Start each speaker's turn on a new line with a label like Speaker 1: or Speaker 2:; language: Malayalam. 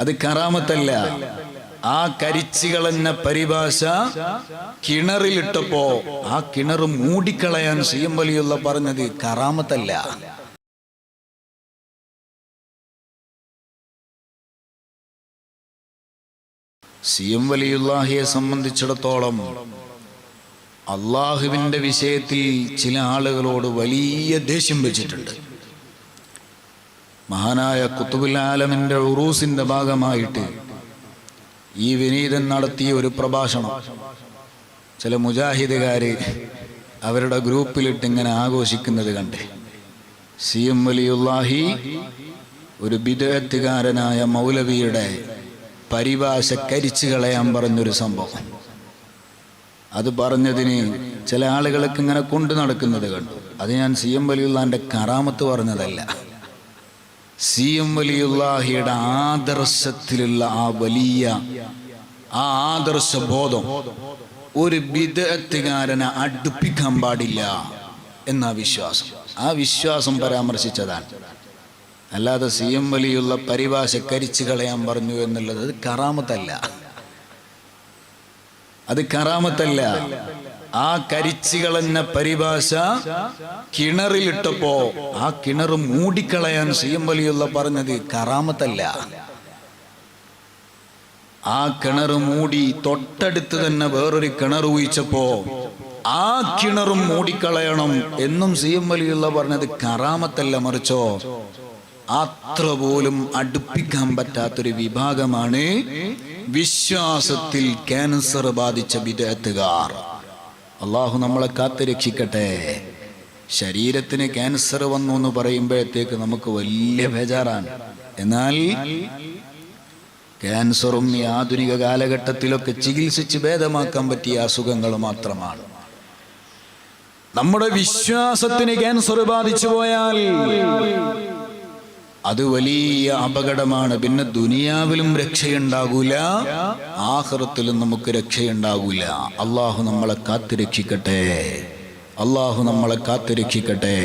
Speaker 1: അത് കറാമത്തല്ല. ആ കരിച്ചുകളെന്ന പരിഭാഷ കിണറിലിട്ടപ്പോ ആ കിണർ മൂടിക്കളയാൻ സി എം വലിയുള്ള പറഞ്ഞത് കറാമത്തല്ല. സി എം വലിയുല്ലാഹിയെ സംബന്ധിച്ചിടത്തോളം അള്ളാഹുവിന്റെ വിഷയത്തിൽ ചില ആളുകളോട് വലിയ ദേഷ്യം വെച്ചിട്ടുണ്ട്. മഹാനായ കുത്തുബുൽ ആലമിന്റെ ഉറൂസിന്റെ ഭാഗമായിട്ട് ഈ വിനീതൻ നടത്തിയ ഒരു പ്രഭാഷണം. ചില മുജാഹിദുകാര് അവരുടെ ഗ്രൂപ്പിലിട്ട് ഇങ്ങനെ ആഘോഷിക്കുന്നത് കണ്ടേ. സി എം വലിയുല്ലാഹി ഒരു ബിദഗത്തുകാരനായ മൗലവിയുടെ പരിഭാഷ കരിച്ചു കളയാൻ പറഞ്ഞൊരു സംഭവം. അത് പറഞ്ഞതിന് ചില ആളുകൾക്ക് ഇങ്ങനെ കൊണ്ടു നടക്കുന്നത് കണ്ടു. അത് ഞാൻ സി എം വലിയുള്ളാന്റെ കറാമത്ത് പറഞ്ഞതല്ല. സി എം വലിയുള്ളാഹിയുടെ ആദർശത്തിലുള്ള ആ വലിയ ആ ആദർശ ബോധം ഒരു വിദഗ്ധകാരനെ അടുപ്പിക്കാൻ പാടില്ല എന്ന വിശ്വാസം. ആ വിശ്വാസം പരാമർശിച്ചതാണ്. അല്ലാതെ സി എം വലിയുള്ള പരിഭാഷ കരിച്ചു കളയാൻ പറഞ്ഞു എന്നുള്ളത് കറാമത്തല്ല. അത് കറാമത്തല്ല. ആ കരിച്ചുകൾ എന്ന പരിഭാഷ കിണറിലിട്ടപ്പോ ആ കിണർ മൂടിക്കളയാൻ സിയം വലിയുള്ള പറഞ്ഞത് കറാമത്തല്ല. ആ കിണർ മൂടി തൊട്ടടുത്ത് തന്നെ വേറൊരു കിണർ ഊഹിച്ചപ്പോ ആ കിണറും മൂടിക്കളയണം എന്നും സി എം വലിയുള്ള പറഞ്ഞത് കറാമത്തല്ല മറിച്ചോ. അത്ര പോലും അടുപ്പിക്കാൻ പറ്റാത്തൊരു വിഭാഗമാണ് വിശ്വാസത്തിൽ ക്യാൻസർ ബാധിച്ച വിദഗ്ധകാർ അള്ളാഹു നമ്മളെ കാത്തു രക്ഷിക്കട്ടെ ശരീരത്തിന് ക്യാൻസർ വന്നു എന്ന് പറയുമ്പോഴത്തേക്ക് നമുക്ക് വലിയ ബേജാറാണ്. എന്നാൽ ക്യാൻസറും ഈ ആധുനിക കാലഘട്ടത്തിലൊക്കെ ചികിത്സിച്ച് ഭേദമാക്കാൻ പറ്റിയ അസുഖങ്ങൾ മാത്രമാണ്. നമ്മുടെ വിശ്വാസത്തിന് ക്യാൻസർ ബാധിച്ചു പോയാൽ അത് വലിയ അപകടമാണ്. പിന്നെ ദുനിയാവിലും രക്ഷയുണ്ടാകൂല ആഹ്റത്തിലും നമുക്ക് രക്ഷയുണ്ടാകൂല. അള്ളാഹു നമ്മളെ കാത്തുരക്ഷിക്കട്ടെ. അള്ളാഹു നമ്മളെ കാത്തുരക്ഷിക്കട്ടെ.